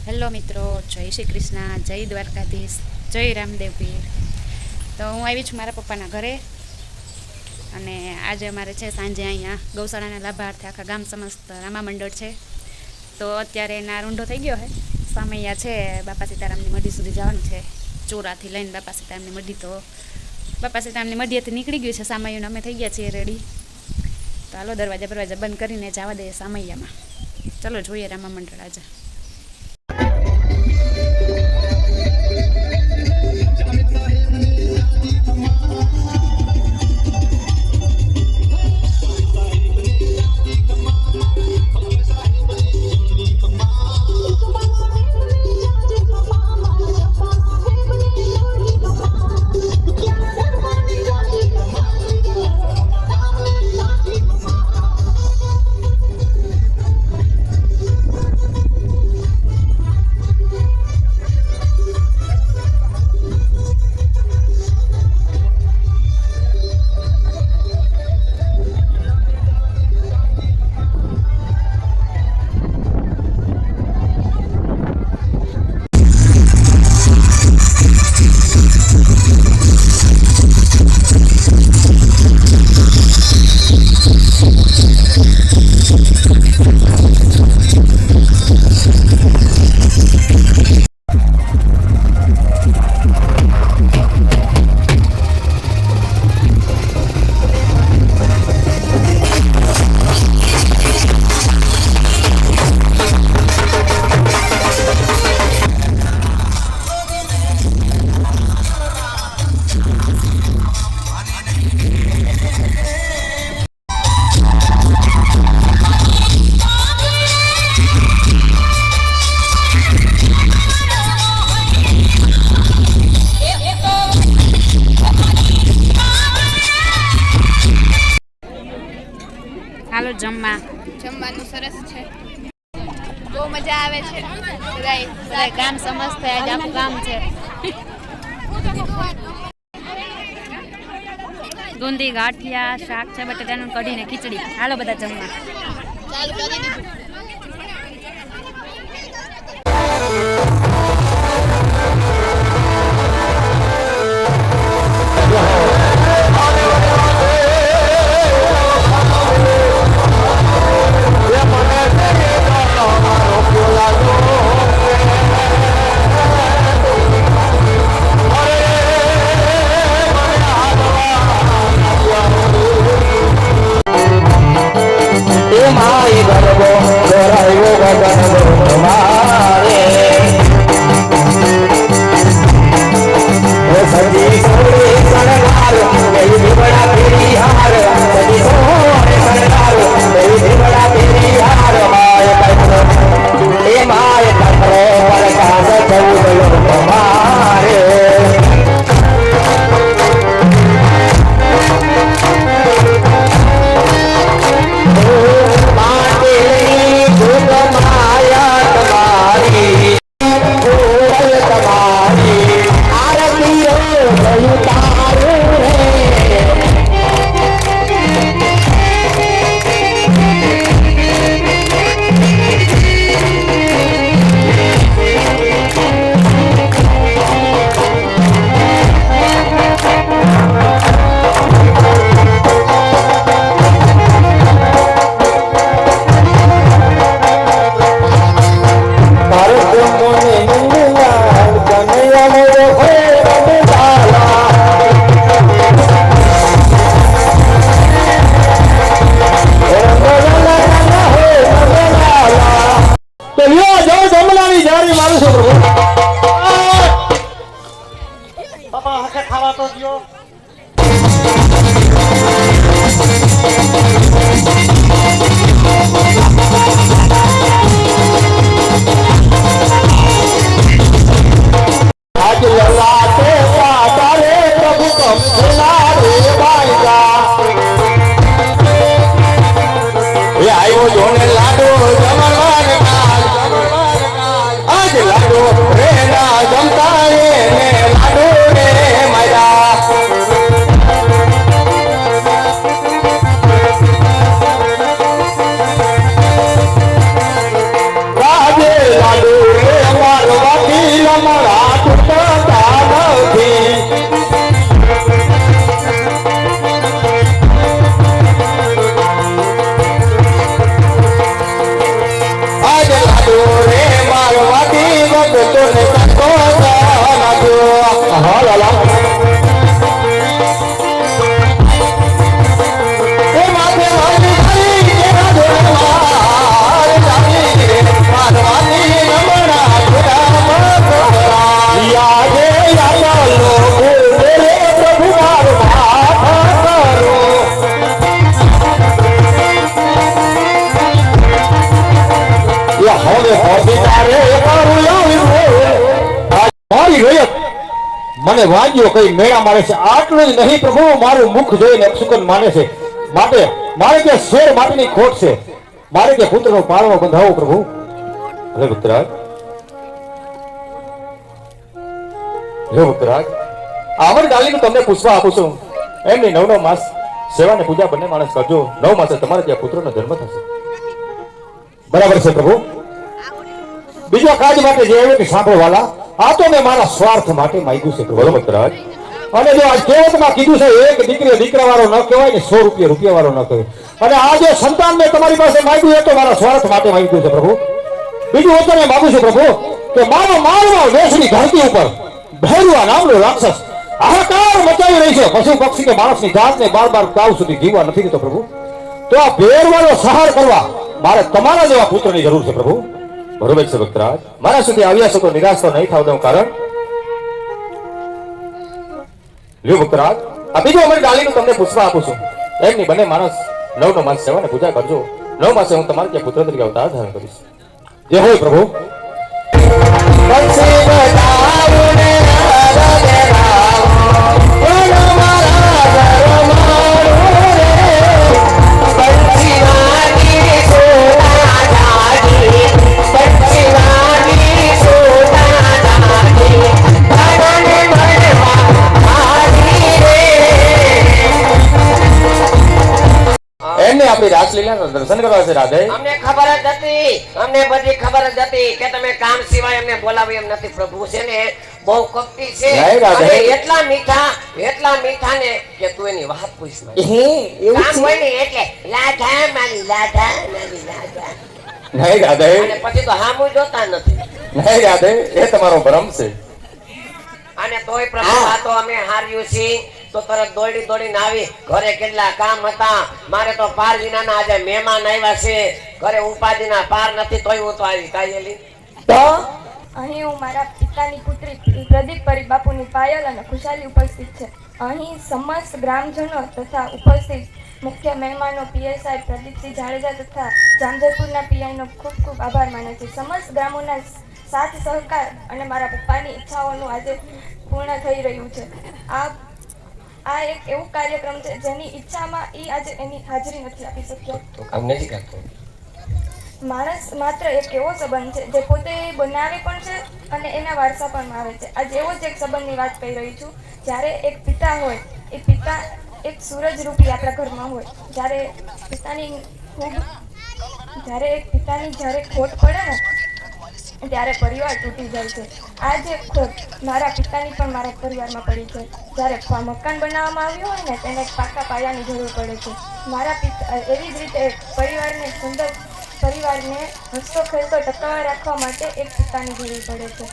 Hello મિત્રો, જય શ્રી કૃષ્ણ, જય દ્વારકાધીશ, જય રામદેવપીર. તો હું આવી છું મારા પપ્પાના ઘરે અને આજે અમારે છે સાંજે અહીંયા ગૌશાળાના લાભાર્થે આખા ગામ સમસ્ત રામા મંડળ છે. તો અત્યારે એના રૂંઢો થઈ ગયો છે સામૈયા છે, બાપા સીતારામની મઢી સુધી જવાનું છે. ચોરાથી લઈને બાપા સીતારામની મઢી તો બાપા સીતારામની મઢીએથી નીકળી ગયું છે સામૈયું અમે થઈ ગયા છીએ રેડી તો હાલો દરવાજા દરવાજા બંધ કરીને જવા દઈએ સામૈયામાં. ચલો જોઈએ રામા મંડળ આજે. જમવા. જમવાનું સરસ છે. બહુ મજા આવે છે. બધા ગામ સમજતે આજે આપણું ગામ છે. ગુંદી ગાંઠિયા શાક છે બટાટાનું કઢીને ખીચડી. હાલો બધા જમવા. ચાલુ કરી દીધું. મારી મને વાગ્યો કઈ મેળા મારે છે. આટલું જ નહીં પ્રભુ, મારું મુખ જોઈને અપસુકન માને છે. માટે મારે ત્યાં શેર માટેની ખોટ છે. મારે ત્યાં કે પુત્રનો પાળવો બંધાવો પ્રભુ. હે પુત્રાજ હે પુત્રાજ આવર ગાલીનું તમને પૂછવા આપું છું. એમની નવ નવ માસ સેવા ને પૂજા બંને માણસ કરજો. નવ માસે તમારે ત્યાં પુત્રનો જન્મ થશે. બરાબર છે પ્રભુ. બીજા કાજ માટે જે આવ્યો સાંભળવાલા, આ તો મેં મારા સ્વાર્થ માટે માગ્યું છે પ્રભુ મહારાજ અને જો આ કહેવતમાં કીધું છે, એક દીકરી દીકરા વાળો ન કહેવાય ને સો રૂપિયા રૂપિયા વાળો ન કહેવાય. અને આ જે સંતાન મેં તમારી પાસે માગ્યું, એ તો મારા સ્વાર્થ માટે માગ્યું છે, પ્રભુ. બીજું હું તમે માગું છું, પ્રભુ, કે મારો મારવા વેશની ધરતી ઉપર ભૈરવા નામનો રાક્ષસ હાહાકાર મચાવી રહી છે. પશુ પક્ષી કે માણસની જાતને બાર બાર કાવ સુધી જીવવા નથી દેતો, પ્રભુ. તો આ ભેરવાનો સહાર કરવા મારે તમારા જેવા પુત્રની જરૂર છે, પ્રભુ. બરોબર છે ભક્તરાજ? મારા સુધી આવ્યા છો તો નિરાશ તો નહીં થાવ દઉં કારણ? લ્યો ભક્તરાજ, આ બીજું અમારી ડાલીનું તમને પૂછવા આપું છું. એમની બંને માણસ નવ નો માસ સેવા ને પૂજા કરજો. નવ માસે હું તમારે ત્યાં પુત્ર તરીકે અવતાર ધારણ કરીશ. જે હોય પ્રભુ. આપણી રાસલીલા દર્શન કરવા છે રાધે. અમને ખબર જ હતી. અમને બધી ખબર જ હતી કે તમે કામ સિવાય અમને બોલાવી એમ નથી. પ્રભુ છે ને બહુ કપટી છે. અને એટલા મીઠા એટલા મીઠા ને કે તું એની વાત પૂછ એવું કામ હોય ને એટલે લાધા મારી લાધા મારી લાધા. નહીં રાધે. પછી તો હામું જોતા નથી. નહીં રાધે. એ તમારો ભ્રમ છે. અને તોય પ્રભુ આ તો અમે હાર્યું છીએ. તો તરત દોડી દોડીને આવી. ઘરે કેટલા કામ હતા? મારે તો પાર વિનાના આજે મહેમાન આવ્યા છે. ઘરે ઉપાધિના પાર નથી તોય હું તો આવી કાયેલી તો? અહીં હું મારા પિતાની પુત્રી પ્રદીપ પરી બાપુની પાયલ અને ખુશાલી ઉપસ્થિત છે. અહીં સમસ્ત ગ્રામજનો તથા ઉપસ્થિત મુખ્ય મહેમાનો પીએસઆઈ પ્રદીપસિંહ જાડેજા તથા જામજરપુરના પીઆઈનો ખૂબ ખૂબ આભાર માને છે. સમસ્ત ગ્રામોના સાથ સહકાર અને મારા પપ્પાની ઈચ્છાઓનું આજે પૂર્ણ થઈ રહ્યું છે. આ આ એક એવું કાર્યક્રમ છે જેની ઈચ્છામાં એ આજે એની હાજરી નથી આપી શક્યો. તો કામ નથી કરતો માણસ માત્ર એક એવો સંબંધ છે જે પોતે બનાવે પણ છે અને એના વારસા પણ આવે છે. આજે એવો જ એક સંબંધની વાત કહી રહી છું. જ્યારે એક પિતા હોય એ પિતા એક સૂરજ રૂપી આપણા ઘરમાં હોય જ્યારે પિતાની ખૂબ જ્યારે એક પિતાની જ્યારે ખોટ પડે ને ત્યારે પરિવાર તૂટી જાય છે. આ જે ખોટ મારા પિતાની પણ મારા પરિવારમાં પડી છે. જ્યારે મકાન બનાવવામાં આવ્યું હોય ને, તેને પાકા પાયાની જરૂર પડે છે. મારા પિતા એવી જ રીતે પરિવારને સુંદર પરિવારને હસતો ખેલતો ટકાવી રાખવા માટે એક પિતાની જરૂર પડે છે.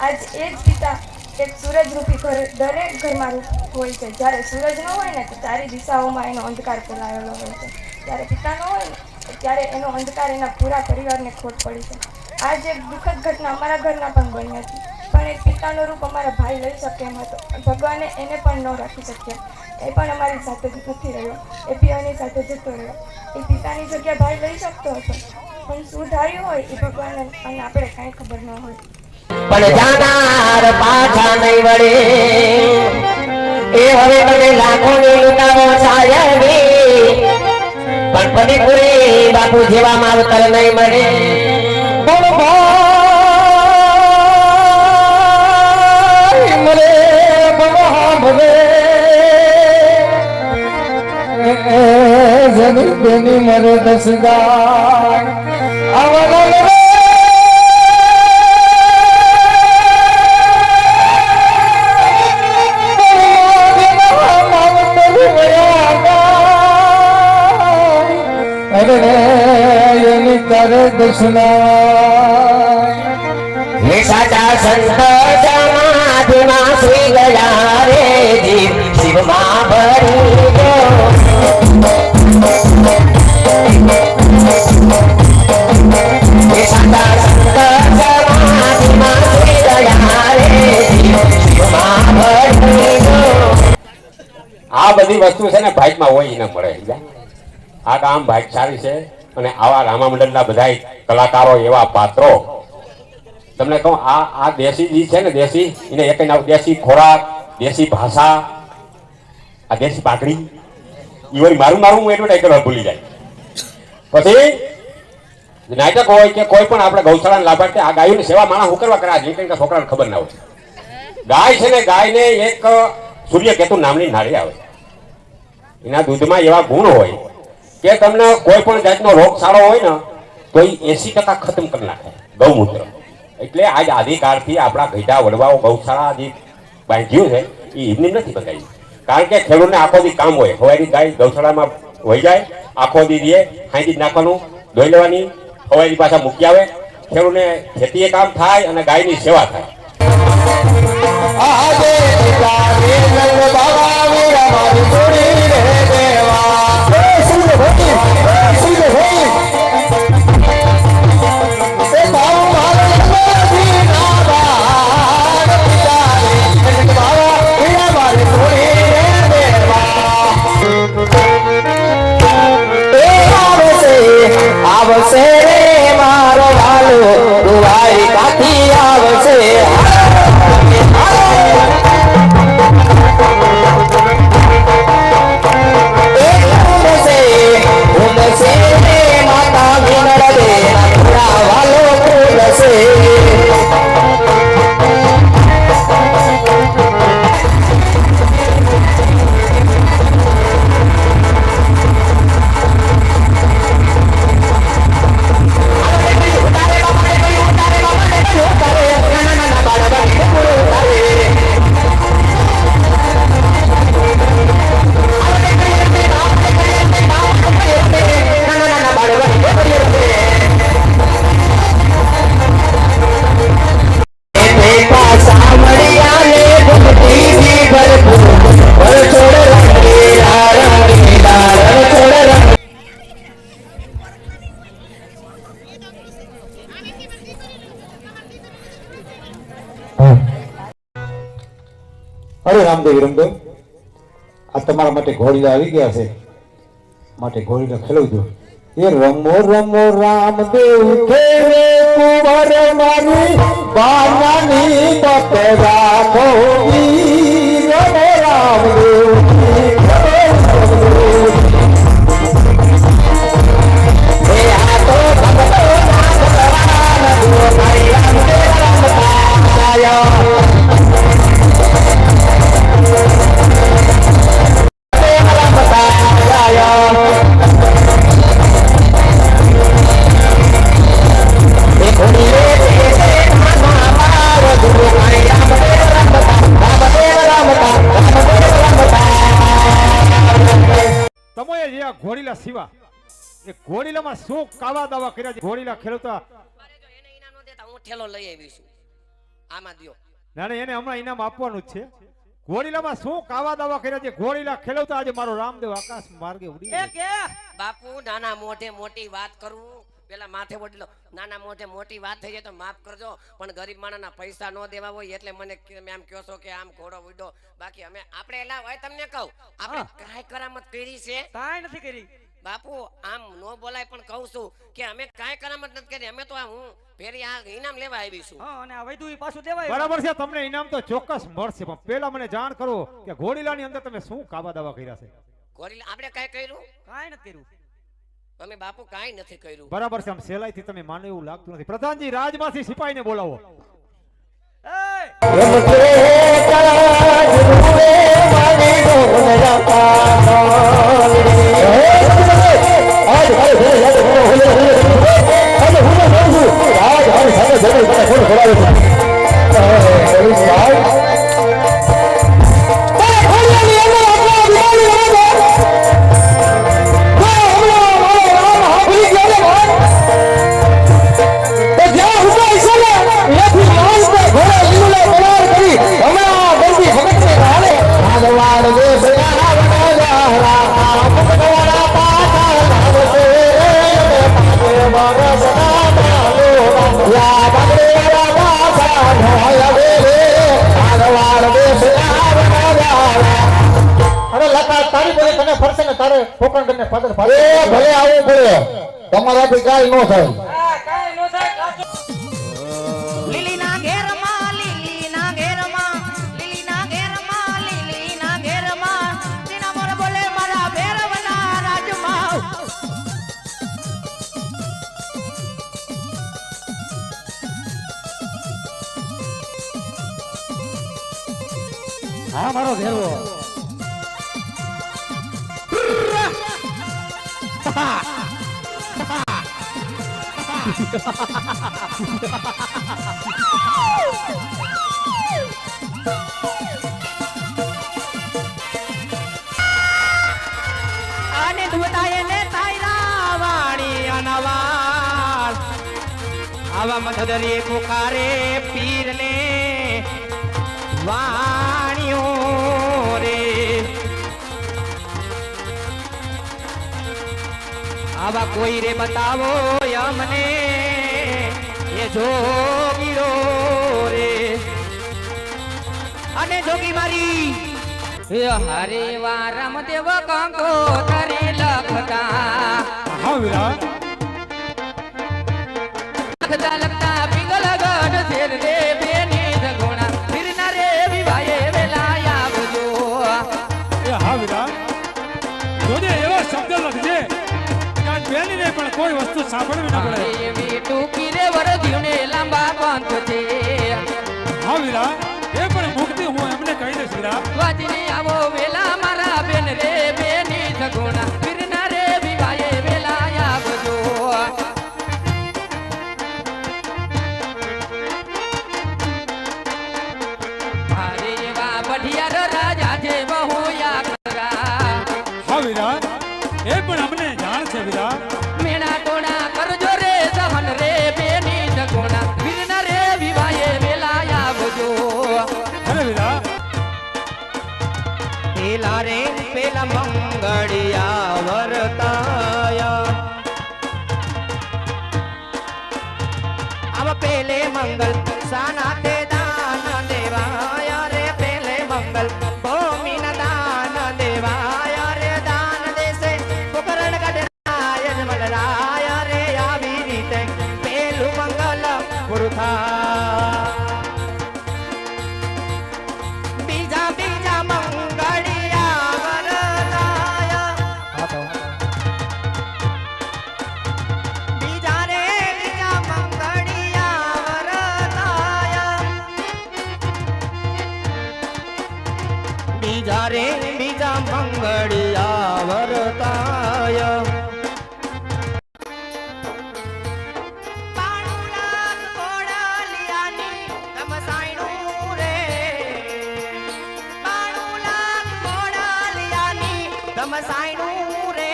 આજ એ જ પિતા એક સૂરજરૂપી ઘર, દરેક ઘરમાં હોય છે. જ્યારે સૂરજ ન હોય ને, તો ચારી દિશાઓમાં એનો અંધકાર ફેલાયેલો હોય છે. જ્યારે પિતા ન હોય ત્યારે એનો અંધકાર એના પૂરા પરિવારને ખોટ પડી છે આ જે દુઃખદ ઘટના અમારા ઘરના પણ બની હતી. પણ એક પિતાનો રૂપ અમારા ભાઈ લઈ શકે એમ હતો. ભગવાને એને પણ ન રાખી શક્યા. એ પણ અમારી સાથે જ નથી રહ્યો. એ પિયાની સાથે જતો રહ્યો. એ પિતાની જગ્યા ભાઈ લઈ શકતો હતો. પણ શું ધાર્યું હોય એ ભગવાન અને આપણે કાંઈ ખબર ન હોય. પણ જાનાર પાછા નહીં વળે. એ હવે મને લાખોની લૂંટાવો સાયવી પણ ફરીપુરી બાપુ જેવા માવતર નહીં મળે. બોલો ભાઈ મને ભવે જગતની મરે દસદાર આવરા આ બધી વસ્તુ છે ને ભાગમાં હોય એને મળે? આ કામ ભાગશાળી છે. અને આવા રામા મંડળના બધા કલાકારો, એવા પાત્રો, તમને કહું, આ આ દેશી જી છે ને, દેશી, એને એક દેશી ખોરાક, દેશી ભાષા, આ દેશી પાઘડી, ઈ વળી મારું મારું હું એડવર્ટાઈઝ કરવા ભૂલી જાય. પછી નાટક હોય કે કોઈ પણ આપણે ગૌશાળાના લાભાર્થી, આ ગાયોની સેવા માણસ હું કરવા કરા જે કંઈક છોકરાને ખબર ના હોય. ગાય છે ને, ગાયને એક સૂર્યકેતુ નામની નાળી આવે. એના દૂધમાં એવા ગુણ હોય કે તમને કોઈ પણ જાતનો રોગચાળો હોય ને, તો એ એસી ટકા ખતમ કરી નાખે. ગૌમૂત્ર. એટલે આજ આદિકાળથી આપણા ગઈઢા વડવાઓ, ગૌશાળા જે બાંધ્યું છે એ એમની નથી બગાડી. કારણ કે ખેડૂતને આખો દી કામ હોય. હવારી ગાય ગૌશાળામાં વહી જાય, આખો દી દે ખાઈ નાખવાનું, ધોઈ લેવાની, હવારી પાછા મૂકી આવે. ખેડૂતને ખેતીએ કામ થાય અને ગાયની સેવા થાય. રામદેવ રમદેવ આ તમારા માટે ઘોડીલા આવી ગયા છે. માટે ઘોડીલા ખેલવજો. એ રમો રમો, રામદેવ ખેલે કુંવર મારી બાનાની બત રાખો. રમો, રામદેવ. શું કાવા દાવા કર્યા છે? ઘોડીલા ખેડૂતો એને ઇનામ ન દેતા હું ઠેલો લઈ આવી છું. આમાં દ્યો. એને હમણાં ઇનામ આપવાનું જ છે. ઘોડીલામાં શું કાવા દાવા કર્યા છે? ઘોડીલા ખેલવતા આજે મારો રામદેવ આકાશ માર્ગે ઉડી ગયો. બાપુ નાના મોઢે મોટી વાત કરું. પેલા માથે વડીલો નાના મોઢે મોટી વાત થઈ જાય તો માફ કરજો પણ ગરીબ માણસના પૈસા ન દેવા હોય એટલે મને કે- એમ કહો છો કે આમ ઘોડો ઉડો બાકી અમે આપણે એલા હોય તમને કહું. આપણે કાંઈ કરામત કરી છે? કાંઈ નથી કરી. બાપુ આમ નો બોલાય પણ કહું છું કે અમે કાંઈ કરામત નથી કરી. અમે તો આ હું ફેરી આ ઇનામ લેવા આવી છું. હા અને આ વૈદુ ઈ પાછું દેવાય. બરાબર છે તમને ઇનામ તો ચોક્કસ મળશે પણ પેલા મને જાણ કરો કે ઘોડીલાની અંદર તમે શું કાબા દાવા કર્યા છે? ગોરીલા આપણે કાંઈ કર્યું? કાંઈ નથી કર્યું. અમે બાપુ કાંઈ નથી કર્યું. બરાબર છે આમ સહેલાઈથી તમે માનો એવું લાગતું નથી. પ્રધાનજી રાજમાંથી સિપાહીને બોલાવો. એય! ભગવાન ફોકણ કરીને ફાદર ભલે આવું પડે. તમારાથી કાંઈ ન થાય. અને દુતાએ ને તાયરા વાણી અનવાળ આવા મધદરી પુકારે પીર ને આવા કોઈ રે બતાવો અમને. એ જોગીરો રે. અને જોગી મારી હરે વા રામદેવ કંકો તરે લખતા. હા વીરા લખતા લખતા પિંગલ ગઢ શેર રે કોઈ વસ્તુ સાંભળવી ન પડે. એવી ટૂંકી રે વરધ્યુને લાંબા પંથ છે. હા વીરા એ પણ મુક્તિ હું એમને કહી દઈશ વીરા. વાજને પૂરું તમસાયણું રે.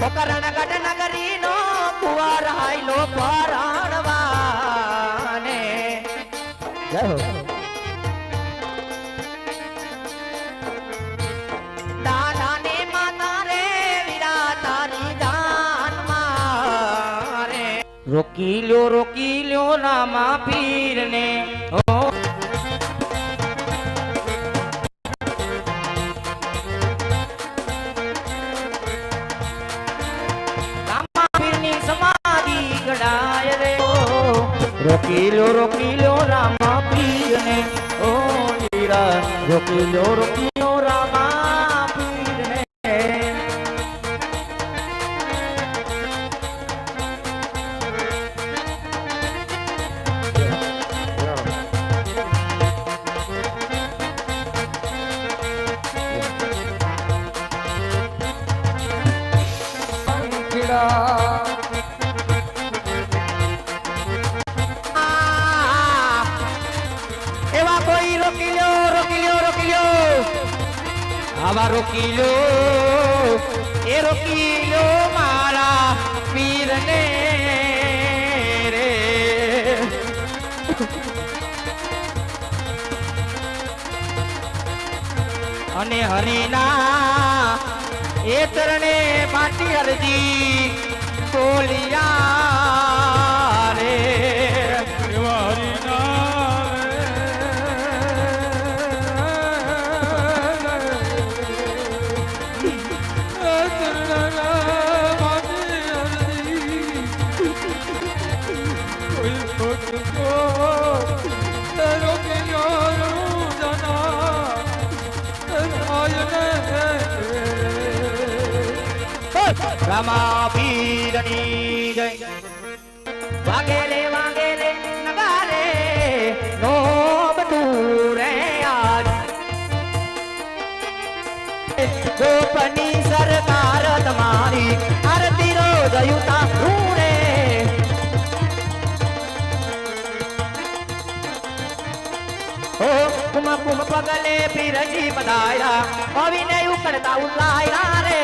પોકરણ ગઢ નગરીનો કુંવર હાયલો પરાણવાને. જય હો. ને રોકી લ્યો રોકી લ્યો રામા પીર ને ઓ રોકી લ્યો રોકી લ્યો રામા પ્રિયને. ઓ વીરા રોકી લ્યો રોકી રોકી લ્યો મારા પીરને રે. અને હરિના એ ચરણે પાટી હરજી બોલિયા રામા પીરની જય. વાગેલે વાગેલે, નગારે, નો બધું રે આ ગોપની સરકાર તમારી આરતી રોજ ઉતારું રે ઓ કુમ કુમ પગલે પીરજી પધાર્યા. અવિનય ઉકળતા ઉલાયા રે.